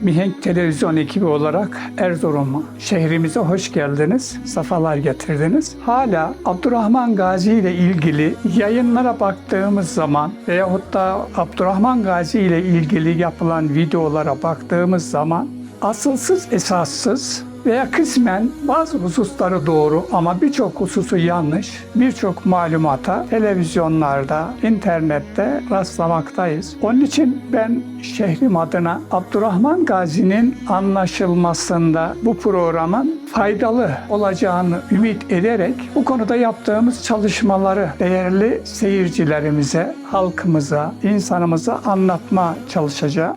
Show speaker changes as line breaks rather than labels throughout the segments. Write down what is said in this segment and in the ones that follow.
Mihenk Televizyon ekibi olarak Erzurum'a, şehrimize hoş geldiniz, safalar getirdiniz. Hala Abdurrahman Gazi ile ilgili yayınlara baktığımız zaman veyahut da Abdurrahman Gazi ile ilgili yapılan videolara baktığımız zaman asılsız esassız veya kısmen bazı hususları doğru ama birçok hususu yanlış, birçok malumata televizyonlarda, internette rastlamaktayız. Onun için ben şehrim adına Abdurrahman Gazi'nin anlaşılmasında bu programın faydalı olacağını ümit ederek bu konuda yaptığımız çalışmaları değerli seyircilerimize, halkımıza, insanımıza anlatma çalışacağım.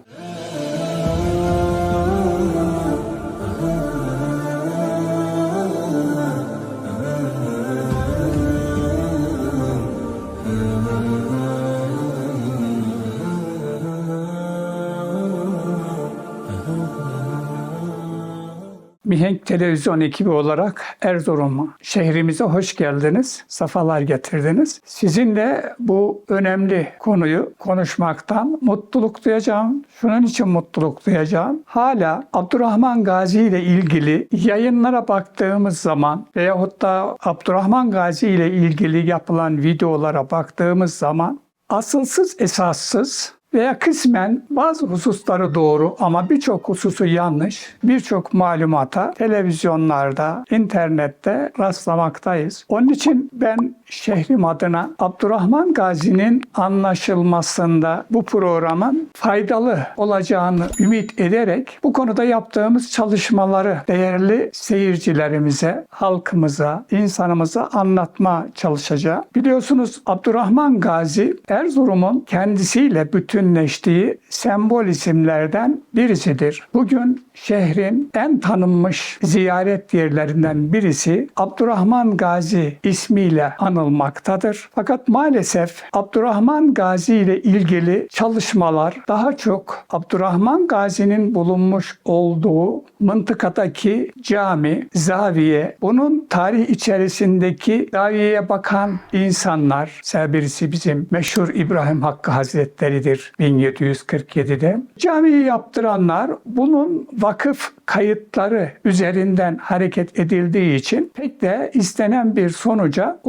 Mihenk Televizyon ekibi olarak Erzurum'a, şehrimize hoş geldiniz, safalar getirdiniz. Sizinle bu önemli konuyu konuşmaktan mutluluk duyacağım. Şunun için mutluluk duyacağım. Hala Abdurrahman Gazi ile ilgili yayınlara baktığımız zaman veyahut da Abdurrahman Gazi ile ilgili yapılan videolara baktığımız zaman asılsız esassız veya kısmen bazı hususları doğru ama birçok hususu yanlış, birçok malumata televizyonlarda, internette rastlamaktayız. Onun için ben şehrim adına Abdurrahman Gazi'nin anlaşılmasında bu programın faydalı olacağını ümit ederek bu konuda yaptığımız çalışmaları değerli seyircilerimize, halkımıza, insanımıza anlatma çalışacağım. Biliyorsunuz Abdurrahman Gazi Erzurum'un kendisiyle bütünleştiği sembol isimlerden birisidir. Bugün şehrin en tanınmış ziyaret yerlerinden birisi Abdurrahman Gazi ismiyle anılmaktadır. Fakat maalesef Abdurrahman Gazi ile ilgili çalışmalar daha çok Abdurrahman Gazi'nin bulunmuş olduğu mıntıkadaki cami, zaviye, bunun tarih içerisindeki zaviyeye bakan insanlar, mesela birisi bizim meşhur İbrahim Hakkı Hazretleri'dir 1747'de. Camiyi yaptıranlar bunun vakıf kayıtları üzerinden hareket edildiği için pek de istenen bir sonuca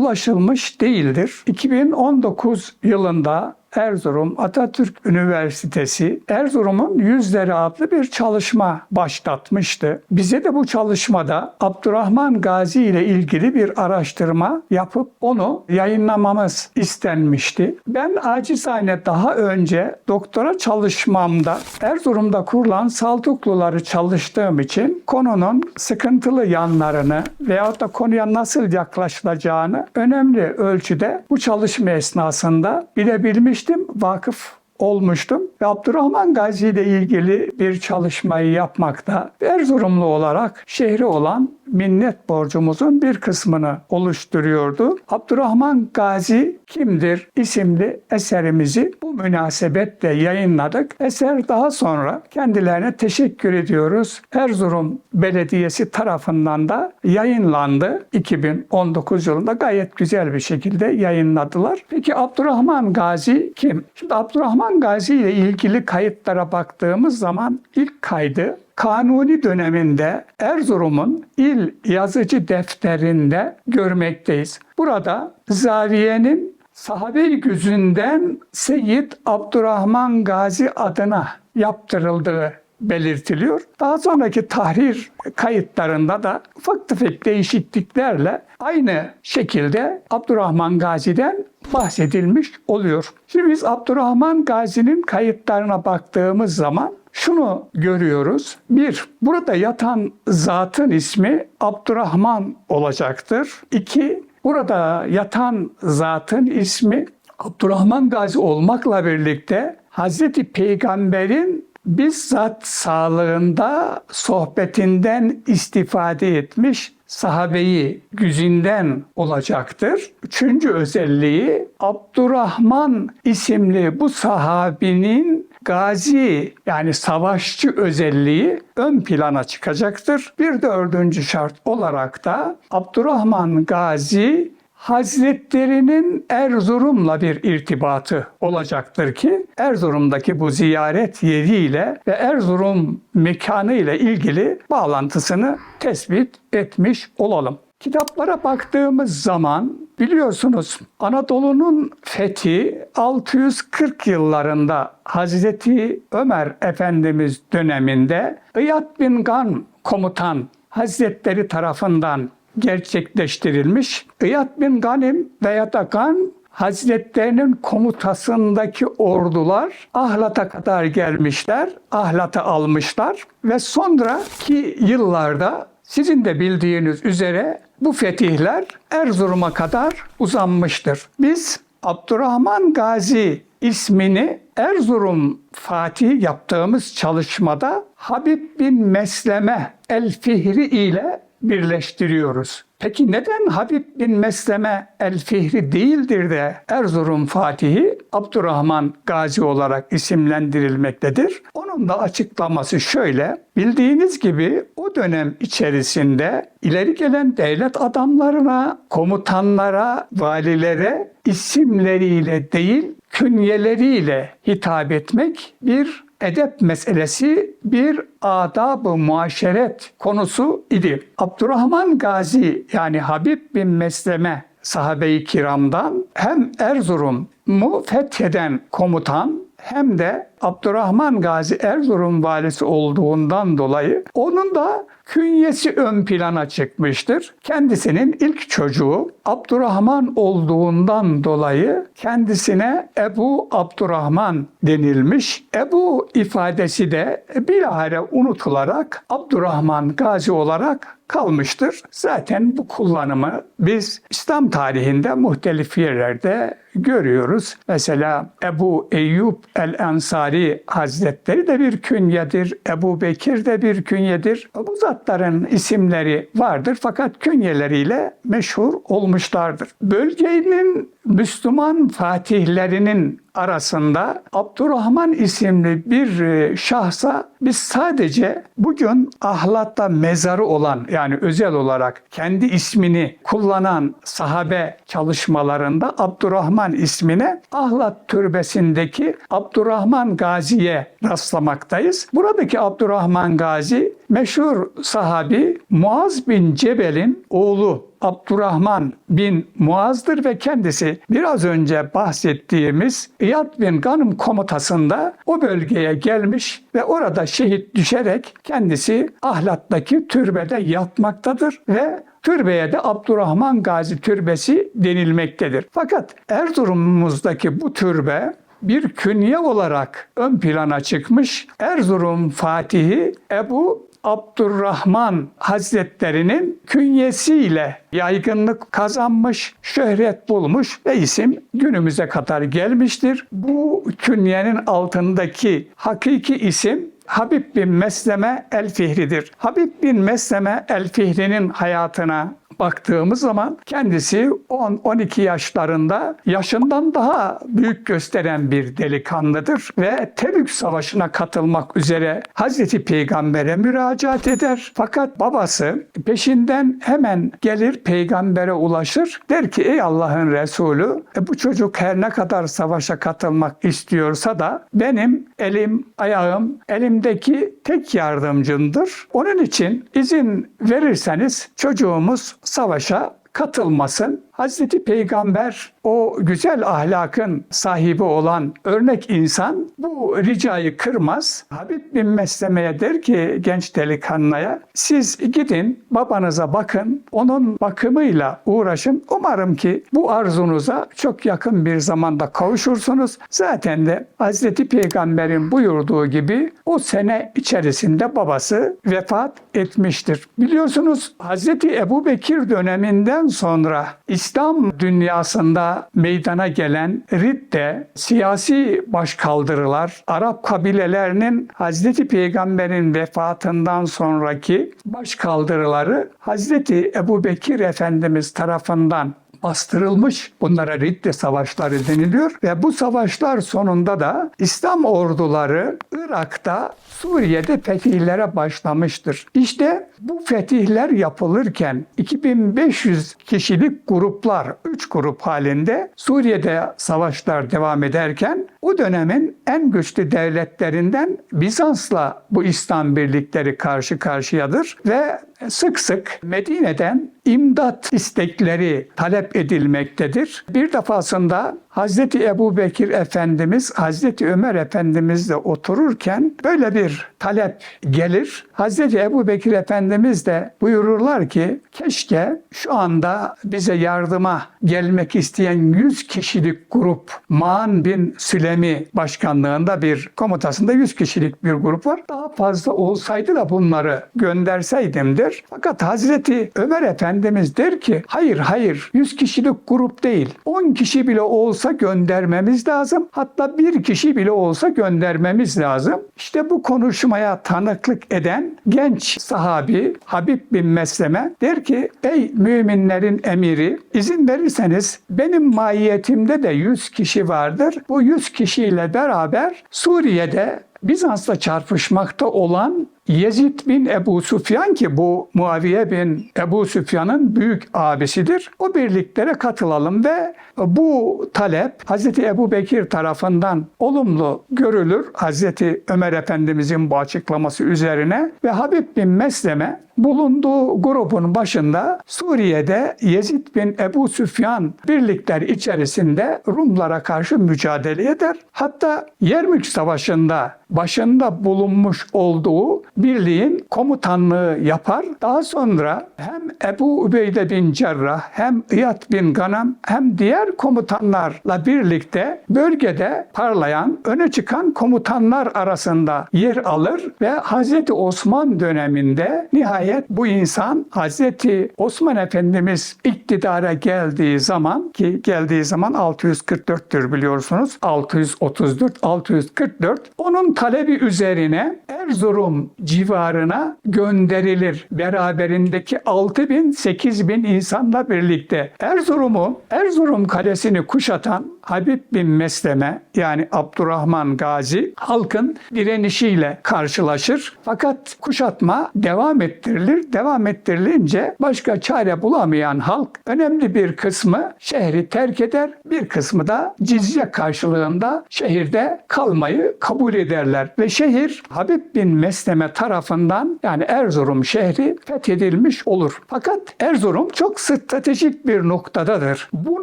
ulaşılmış değildir. 2019 yılında Erzurum Atatürk Üniversitesi Erzurum'un Yüzleri adlı bir çalışma başlatmıştı. Bize de bu çalışmada Abdurrahman Gazi ile ilgili bir araştırma yapıp onu yayınlamamız istenmişti. Ben acizane daha önce doktora çalışmamda Erzurum'da kurulan Saltukluları çalıştığım için konunun sıkıntılı yanlarını veyahut da konuya nasıl yaklaşılacağını önemli ölçüde bu çalışma esnasında bilebilmiş vakıf olmuştum. Ve Abdurrahman Gazi ile ilgili bir çalışmayı yapmakta Erzurumlu olarak şehri olan minnet borcumuzun bir kısmını oluşturuyordu. Abdurrahman Gazi kimdir isimli eserimizi bu münasebetle yayınladık. Eser daha sonra kendilerine teşekkür ediyoruz. Erzurum Belediyesi tarafından da yayınlandı. 2019 yılında gayet güzel bir şekilde yayınladılar. Peki Abdurrahman Gazi kim? Şimdi Abdurrahman Gazi ile ilgili kayıtlara baktığımız zaman ilk kaydı Kanuni döneminde Erzurum'un il yazıcı defterinde görmekteyiz. Burada Zaviye'nin sahabe gözünden Seyyid Abdurrahman Gazi adına yaptırıldığı belirtiliyor. Daha sonraki tahrir kayıtlarında da ufak tefek değişikliklerle aynı şekilde Abdurrahman Gazi'den bahsedilmiş oluyor. Şimdi biz Abdurrahman Gazi'nin kayıtlarına baktığımız zaman şunu görüyoruz. Bir, burada yatan zatın ismi Abdurrahman olacaktır. İki, burada yatan zatın ismi Abdurrahman Gazi olmakla birlikte Hazreti Peygamber'in bizzat sağlığında sohbetinden istifade etmiş sahabeyi güzinden olacaktır. Üçüncü özelliği Abdurrahman isimli bu sahabinin gazi yani savaşçı özelliği ön plana çıkacaktır. Bir dördüncü şart olarak da Abdurrahman Gazi Hazretlerinin Erzurum'la bir irtibatı olacaktır ki Erzurum'daki bu ziyaret yeriyle ve Erzurum mekanı ile ilgili bağlantısını tespit etmiş olalım. Kitaplara baktığımız zaman biliyorsunuz Anadolu'nun fethi 640 yıllarında Hazreti Ömer Efendimiz döneminde İyad bin Gan komutan Hazretleri tarafından gerçekleştirilmiş. İyad bin Ganim veya da Gan Hazretlerinin komutasındaki ordular Ahlat'a kadar gelmişler, Ahlat'ı almışlar ve sonraki yıllarda sizin de bildiğiniz üzere bu fetihler Erzurum'a kadar uzanmıştır. Biz Abdurrahman Gazi ismini Erzurum Fatih yaptığımız çalışmada Habib bin Mesleme el-Fihri ile birleştiriyoruz. Peki neden Habib bin Mesleme el-Fihri değildir de Erzurum Fatihi Abdurrahman Gazi olarak isimlendirilmektedir? Onun da açıklaması şöyle. Bildiğiniz gibi o dönem içerisinde ileri gelen devlet adamlarına, komutanlara, valilere isimleriyle değil künyeleriyle hitap etmek bir edep meselesi bir adab-ı muaşeret konusu idi. Abdurrahman Gazi yani Habib bin Mesleme sahabe-i kiramdan hem Erzurum'u fetheden komutan hem de Abdurrahman Gazi Erzurum valisi olduğundan dolayı onun da künyesi ön plana çıkmıştır. Kendisinin ilk çocuğu Abdurrahman olduğundan dolayı kendisine Ebu Abdurrahman denilmiş. Ebu ifadesi de bilahare unutularak Abdurrahman Gazi olarak kalmıştır. Zaten bu kullanımı biz İslam tarihinde muhtelif yerlerde görüyoruz. Mesela Ebu Eyyub el-Ensari Hazretleri de bir künyedir. Ebu Bekir de bir künyedir. Bu zatların isimleri vardır fakat künyeleriyle meşhur olmuşlardır. Bölgenin Müslüman fatihlerinin arasında Abdurrahman isimli bir e, şahsa biz sadece bugün ahlatta mezarı olan yani özel olarak kendi ismini kullanan sahabe çalışmalarında Abdurrahman ismine Ahlat türbesindeki Abdurrahman Gazi'ye rastlamaktayız. Buradaki Abdurrahman Gazi meşhur sahabi Muaz bin Cebel'in oğlu Abdurrahman bin Muaz'dır ve kendisi biraz önce bahsettiğimiz İyad bin Ganım komutasında o bölgeye gelmiş ve orada şehit düşerek kendisi Ahlat'taki türbede yatmaktadır ve türbeye de Abdurrahman Gazi Türbesi denilmektedir. Fakat Erzurum'umuzdaki bu türbe bir künye olarak ön plana çıkmış. Erzurum Fatihi Ebu Abdurrahman Hazretlerinin künyesiyle yaygınlık kazanmış, şöhret bulmuş ve isim günümüze kadar gelmiştir. Bu künyenin altındaki hakiki isim Habib bin Mesleme el-Fihri'dir. Habib bin Mesleme el-Fihri'nin hayatına baktığımız zaman kendisi 10-12 yaşlarında yaşından daha büyük gösteren bir delikanlıdır ve Tebük Savaşı'na katılmak üzere Hazreti Peygamber'e müracaat eder. Fakat babası peşinden hemen gelir peygambere ulaşır. Der ki ey Allah'ın Resulü e, bu çocuk her ne kadar savaşa katılmak istiyorsa da benim elim, ayağım, elimdeki tek yardımcımdır. Onun için izin verirseniz çocuğumuz savaşa katılmasın. Hazreti Peygamber o güzel ahlakın sahibi olan örnek insan bu ricayı kırmaz. Habib bin Mesleme'ye der ki genç delikanlıya siz gidin babanıza bakın onun bakımıyla uğraşın. Umarım ki bu arzunuza çok yakın bir zamanda kavuşursunuz. Zaten de Hazreti Peygamber'in buyurduğu gibi o sene içerisinde babası vefat etmiştir. Biliyorsunuz Hazreti Ebu Bekir döneminden sonra İslam dünyasında meydana gelen ridde, siyasi başkaldırılar, Arap kabilelerinin Hazreti Peygamber'in vefatından sonraki başkaldırıları Hazreti Ebu Bekir Efendimiz tarafından bastırılmış. Bunlara Ridde savaşları deniliyor ve bu savaşlar sonunda da İslam orduları Irak'ta Suriye'de fetihlere başlamıştır. İşte bu fetihler yapılırken 2500 kişilik gruplar, 3 grup halinde Suriye'de savaşlar devam ederken o dönemin en güçlü devletlerinden Bizans'la bu İslam birlikleri karşı karşıyadır ve sık sık Medine'den imdat istekleri talep edilmektedir. Bir defasında Hazreti Ebu Bekir Efendimiz, Hazreti Ömer Efendimizle otururken böyle bir talep gelir. Hazreti Ebu Bekir Efendimiz de buyururlar ki keşke şu anda bize yardıma gelmek isteyen 100 kişilik grup Maan bin Sülemi başkanlığında bir komutasında 100 kişilik bir grup var. Daha fazla olsaydı da bunları gönderseydim der. Fakat Hazreti Ömer Efendimiz der ki hayır hayır 100 kişilik grup değil 10 kişi bile olsa göndermemiz lazım. Hatta bir kişi bile olsa göndermemiz lazım. İşte bu konuşmaya tanıklık eden genç sahabi Habib bin Mesleme der ki ey müminlerin emiri izin verirseniz benim mahiyetimde de 100 kişi vardır. Bu 100 kişiyle beraber Suriye'de Bizans'la çarpışmakta olan Yezid bin Ebu Süfyan ki bu Muaviye bin Ebu Süfyan'ın büyük abisidir. O birliklere katılalım ve bu talep Hazreti Ebu Bekir tarafından olumlu görülür. Hazreti Ömer Efendimizin bu açıklaması üzerine ve Habib bin Mesleme bulunduğu grubun başında Suriye'de Yezid bin Ebu Süfyan birlikler içerisinde Rumlara karşı mücadele eder. Hatta Yermük Savaşı'nda başında bulunmuş olduğu birliğin komutanlığı yapar. Daha sonra hem Ebu Übeyde bin Cerrah hem İyad bin Ganam hem diğer komutanlarla birlikte bölgede parlayan, öne çıkan komutanlar arasında yer alır ve Hazreti Osman döneminde nihayet bu insan Hazreti Osman Efendimiz iktidara geldiği zaman ki geldiği zaman 644'tür biliyorsunuz. 634 644 onun talebi üzerine Erzurum civarına gönderilir. Beraberindeki 6 bin 8 bin insanla birlikte Erzurum'u Erzurum kalesini kuşatan Habib bin Mesleme yani Abdurrahman Gazi halkın direnişiyle karşılaşır. Fakat kuşatma devam ettirilir. Devam ettirilince başka çare bulamayan halk önemli bir kısmı şehri terk eder. Bir kısmı da cizye karşılığında şehirde kalmayı kabul ederler. Ve şehir Habib bin Mesleme tarafından yani Erzurum şehri fethedilmiş olur. Fakat Erzurum çok stratejik bir noktadadır. Bu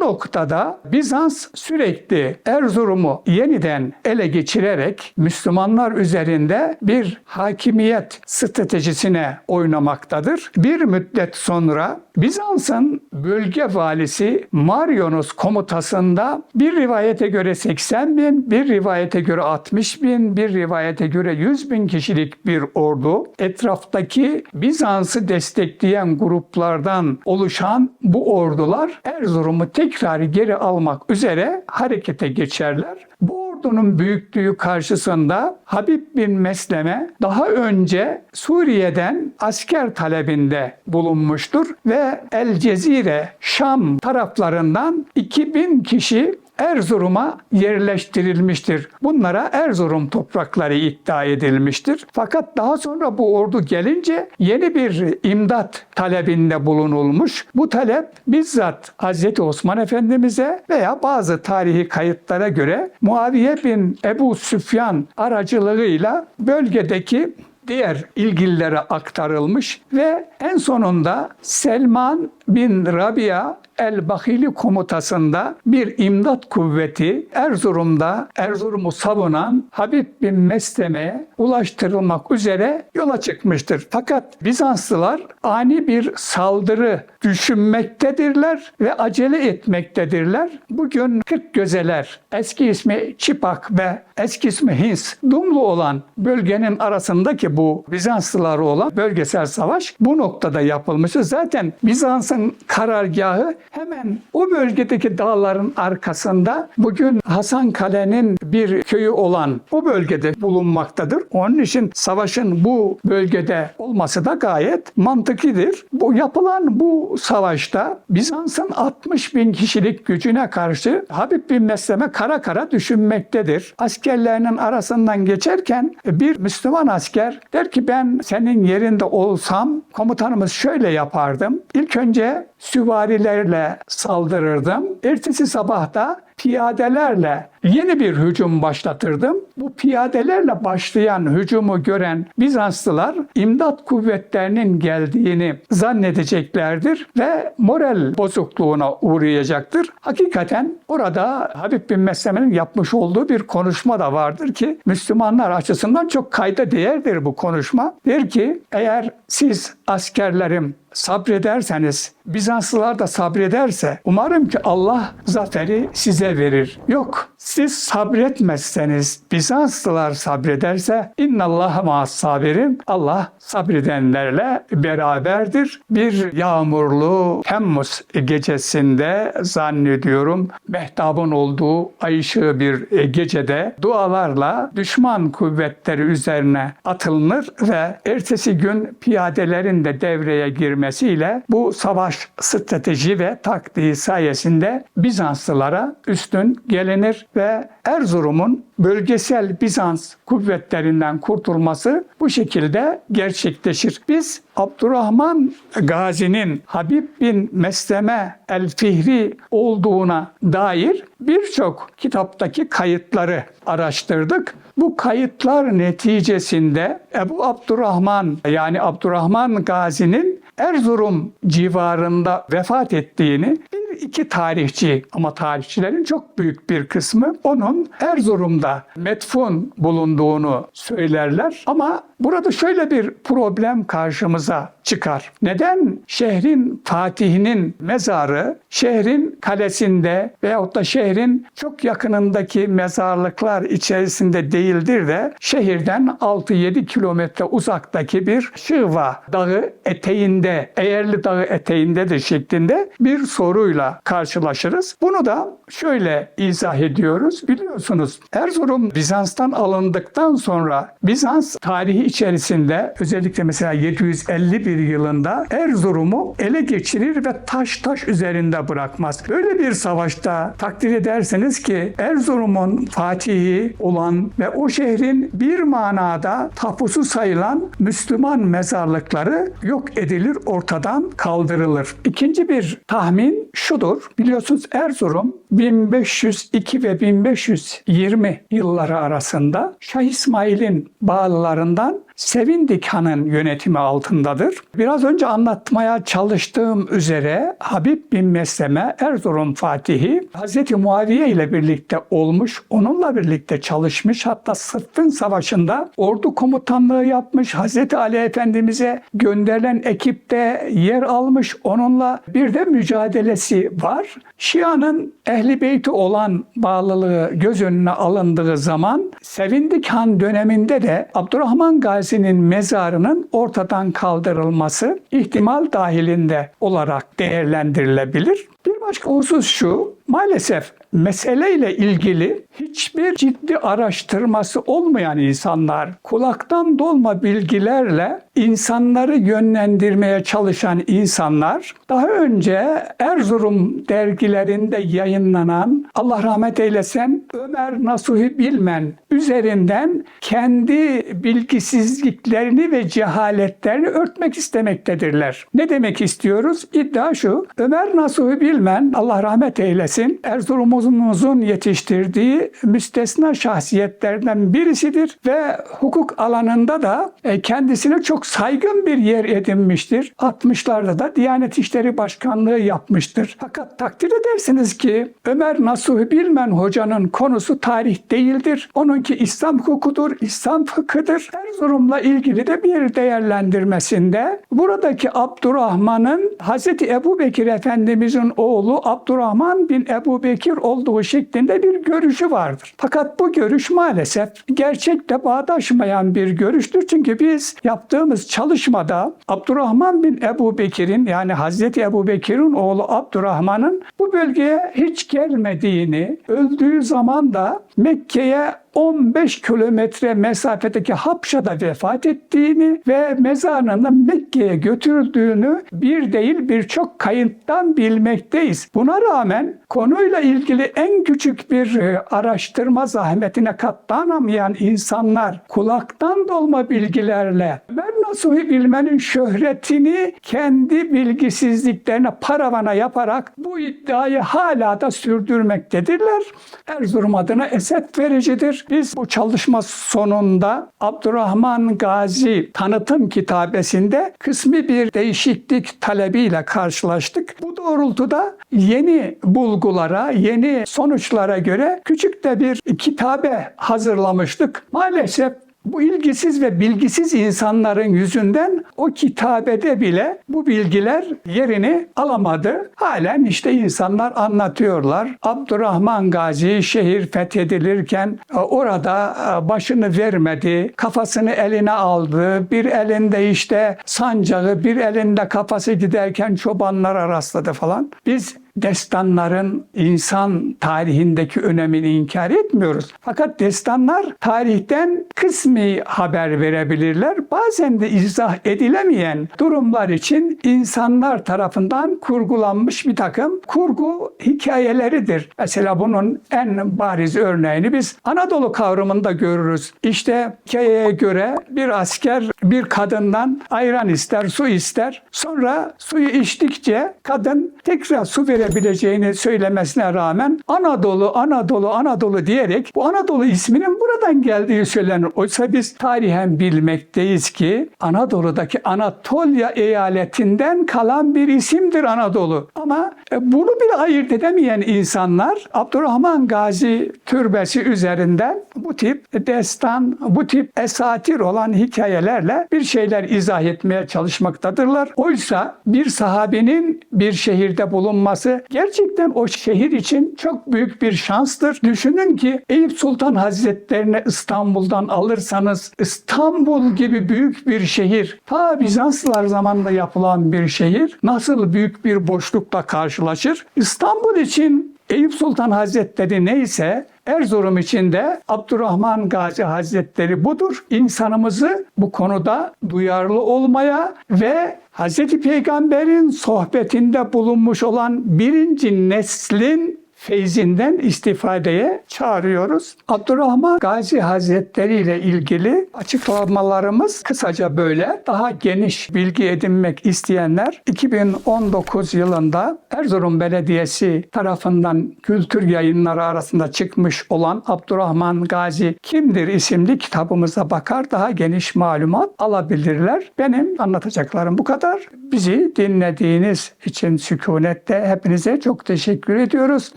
noktada Bizans sürekli Erzurum'u yeniden ele geçirerek Müslümanlar üzerinde bir hakimiyet stratejisine oynamaktadır. Bir müddet sonra Bizans'ın bölge valisi Marionos komutasında bir rivayete göre 80 bin, bir rivayete göre 60 bin, bir rivayete göre 100 bin kişilik bir ordu etraftaki Bizans'ı destekleyen gruplardan oluşan bu ordular Erzurum'u tekrar geri almak üzere harekete geçerler. Bu ordunun büyüklüğü karşısında Habib bin Mesleme daha önce Suriye'den asker talebinde bulunmuştur ve El Cezire, Şam taraflarından 2000 kişi Erzurum'a yerleştirilmiştir. Bunlara Erzurum toprakları iddia edilmiştir. Fakat daha sonra bu ordu gelince yeni bir imdat talebinde bulunulmuş. Bu talep bizzat Hz. Osman Efendimiz'e veya bazı tarihi kayıtlara göre Muaviye bin Ebu Süfyan aracılığıyla bölgedeki diğer ilgililere aktarılmış ve en sonunda Selman bin Rabia El-Bahili komutasında bir imdat kuvveti Erzurum'da Erzurum'u savunan Habib bin Mesleme'ye ulaştırılmak üzere yola çıkmıştır. Fakat Bizanslılar ani bir saldırı düşünmektedirler ve acele etmektedirler. Bugün 40 gözeler, eski ismi Çipak ve eski ismi Hins, Dumlu olan bölgenin arasındaki bu Bizanslıları olan bölgesel savaş bu noktada yapılmıştır. Zaten Bizans'ın karargahı hemen o bölgedeki dağların arkasında bugün Hasan Kale'nin bir köyü olan o bölgede bulunmaktadır. Onun için savaşın bu bölgede olması da gayet mantıkidir. Bu yapılan bu savaşta Bizans'ın 60 bin kişilik gücüne karşı Habib bin Mesleme kara kara düşünmektedir. Askerlerinin arasından geçerken bir Müslüman asker der ki ben senin yerinde olsam komutanımız şöyle yapardım. İlk önce süvarilerle saldırırdım. Ertesi sabah da piyadelerle yeni bir hücum başlatırdım. Bu piyadelerle başlayan hücumu gören Bizanslılar imdat kuvvetlerinin geldiğini zannedeceklerdir ve moral bozukluğuna uğrayacaktır. Hakikaten orada Habib bin Mesleme'nin yapmış olduğu bir konuşma da vardır ki Müslümanlar açısından çok kayda değerdir bu konuşma. Der ki eğer siz askerlerim sabrederseniz, Bizanslılar da sabrederse umarım ki Allah zaferi size verir. Yok, siz sabretmezseniz, Bizanslılar sabrederse innallaha ma'as sabirin. Allah sabredenlerle beraberdir. Bir yağmurlu Temmuz gecesinde zannediyorum mehtabın olduğu ay ışığı bir gecede dualarla düşman kuvvetleri üzerine atılır ve ertesi gün piyadelerin de devreye girmesiyle bu savaş strateji ve taktiği sayesinde Bizanslılara üstün gelinir ve Erzurum'un bölgesel Bizans kuvvetlerinden kurtulması bu şekilde gerçekleşir. Biz Abdurrahman Gazi'nin Habib bin Mesleme el-Fihri olduğuna dair birçok kitaptaki kayıtları araştırdık. Bu kayıtlar neticesinde Ebu Abdurrahman yani Abdurrahman Gazi'nin Erzurum civarında vefat ettiğini iki tarihçi ama tarihçilerin çok büyük bir kısmı onun Erzurum'da metfun bulunduğunu söylerler ama burada şöyle bir problem karşımıza çıkar. Neden şehrin fatihinin mezarı şehrin kalesinde veyahut da şehrin çok yakınındaki mezarlıklar içerisinde değildir de şehirden 6-7 kilometre uzaktaki bir Şıva dağı eteğinde, Eğerli dağı eteğindedir şeklinde bir soruyla karşılaşırız. Bunu da şöyle izah ediyoruz. Biliyorsunuz Erzurum Bizans'tan alındıktan sonra Bizans tarihi içerisinde özellikle mesela 751 yılında Erzurum'u ele geçirir ve taş taş üzerinde bırakmaz. Böyle bir savaşta takdir ederseniz ki Erzurum'un fatihi olan ve o şehrin bir manada tapusu sayılan Müslüman mezarlıkları yok edilir, ortadan kaldırılır. İkinci bir tahmin şudur. Biliyorsunuz Erzurum 1502 ve 1520 yılları arasında Şah İsmail'in bağlılarından Sevindik Han'ın yönetimi altındadır. Biraz önce anlatmaya çalıştığım üzere Habib bin Mesleme Erzurum Fatihi Hz. Muaviye ile birlikte olmuş, onunla birlikte çalışmış. Hatta Sıffın Savaşı'nda ordu komutanlığı yapmış. Hz. Ali Efendimiz'e gönderilen ekipte yer almış. Onunla bir de mücadelesi var. Şia'nın ehli beyti olan bağlılığı göz önüne alındığı zaman Sevindik Han döneminde de Abdurrahman Gazi'nin mezarının ortadan kaldırılması ihtimal dahilinde olarak değerlendirilebilir. Bir başka husus şu, maalesef meseleyle ilgili hiçbir ciddi araştırması olmayan insanlar kulaktan dolma bilgilerle insanları yönlendirmeye çalışan insanlar daha önce Erzurum dergilerinde yayınlanan Allah rahmet eylesin Ömer Nasuhi Bilmen üzerinden kendi bilgisizliklerini ve cehaletlerini örtmek istemektedirler. Ne demek istiyoruz? İddia şu. Ömer Nasuhi Bilmen Allah rahmet eylesin Erzurum'umuzun yetiştirdiği müstesna şahsiyetlerden birisidir ve hukuk alanında da e, kendisine çok saygın bir yer edinmiştir. 60'larda da Diyanet İşleri Başkanlığı yapmıştır. Fakat takdir edersiniz ki Ömer Nasuhi Bilmen hocanın konusu tarih değildir. Onunki İslam hukukudur, İslam fıkhıdır. Erzurum'la ilgili de bir değerlendirmesinde buradaki Abdurrahman'ın Hazreti Ebu Bekir Efendimizin oğlu Abdurrahman bin Ebu Bekir olduğu şeklinde bir görüşü vardır. Fakat bu görüş maalesef gerçekle bağdaşmayan bir görüştür. Çünkü biz yaptığımız çalışmada Abdurrahman bin Ebu Bekir'in yani Hazreti Ebu Bekir'in oğlu Abdurrahman'ın bu bölgeye hiç gelmediğini, öldüğü zaman da Mekke'ye 15 kilometre mesafedeki Hapşa'da vefat ettiğini ve mezarını Mekke'ye götürdüğünü bir değil birçok kayıttan bilmekteyiz. Buna rağmen konuyla ilgili en küçük bir e, araştırma zahmetine katlanamayan insanlar kulaktan dolma bilgilerle Ömer Nasuhi Bilmen'in şöhretini kendi bilgisizliklerine paravana yaparak bu iddiayı hala da sürdürmektedirler. Erzurum adına eset vericidir. Biz bu çalışma sonunda Abdurrahman Gazi tanıtım kitabesinde kısmi bir değişiklik talebiyle karşılaştık. Bu doğrultuda yeni bulgulara, yeni sonuçlara göre küçük de bir kitabe hazırlamıştık. Maalesef bu ilgisiz ve bilgisiz insanların yüzünden o kitabede bile bu bilgiler yerini alamadı. Halen işte insanlar anlatıyorlar. Abdurrahman Gazi şehir fethedilirken e, orada e, başını vermedi, kafasını eline aldı. Bir elinde işte sancağı, bir elinde kafası giderken çobanlara rastladı falan. Biz destanların insan tarihindeki önemini inkar etmiyoruz. Fakat destanlar tarihten kısmi haber verebilirler. Bazen de izah edilemeyen durumlar için insanlar tarafından kurgulanmış bir takım kurgu hikayeleridir. Mesela bunun en bariz örneğini biz Anadolu kavramında görürüz. İşte hikayeye göre bir asker bir kadından ayran ister, su ister. Sonra suyu içtikçe kadın tekrar su verebileceğini söylemesine rağmen Anadolu, Anadolu, Anadolu diyerek bu Anadolu isminin buradan geldiği söylenir. Oysa biz tarihen bilmekteyiz ki Anadolu'daki Anatolia eyaletinden kalan bir isimdir Anadolu. Ama e, bunu bile ayırt edemeyen insanlar Abdurrahman Gazi türbesi üzerinden bu tip destan, bu tip esatir olan hikayelerle bir şeyler izah etmeye çalışmaktadırlar. Oysa bir sahabenin bir şehirde bulunması gerçekten o şehir için çok büyük bir şanstır. Düşünün ki Eyüp Sultan Hazretlerine İstanbul'dan alırsanız İstanbul gibi büyük bir şehir, ta Bizanslılar zamanında yapılan bir şehir nasıl büyük bir boşlukla karşılaşır? İstanbul için Eyüp Sultan Hazretleri neyse Erzurum için de Abdurrahman Gazi Hazretleri budur. İnsanımızı bu konuda duyarlı olmaya ve Hz. Peygamber'in sohbetinde bulunmuş olan birinci neslin feyzinden istifadeye çağırıyoruz. Abdurrahman Gazi Hazretleri ile ilgili açıklamalarımız kısaca böyle. Daha geniş bilgi edinmek isteyenler 2019 yılında Erzurum Belediyesi tarafından kültür yayınları arasında çıkmış olan Abdurrahman Gazi Kimdir isimli kitabımıza bakar daha geniş malumat alabilirler. Benim anlatacaklarım bu kadar. Bizi dinlediğiniz için sükunette hepinize çok teşekkür ediyoruz.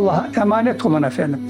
Allah'a emanet olun efendim.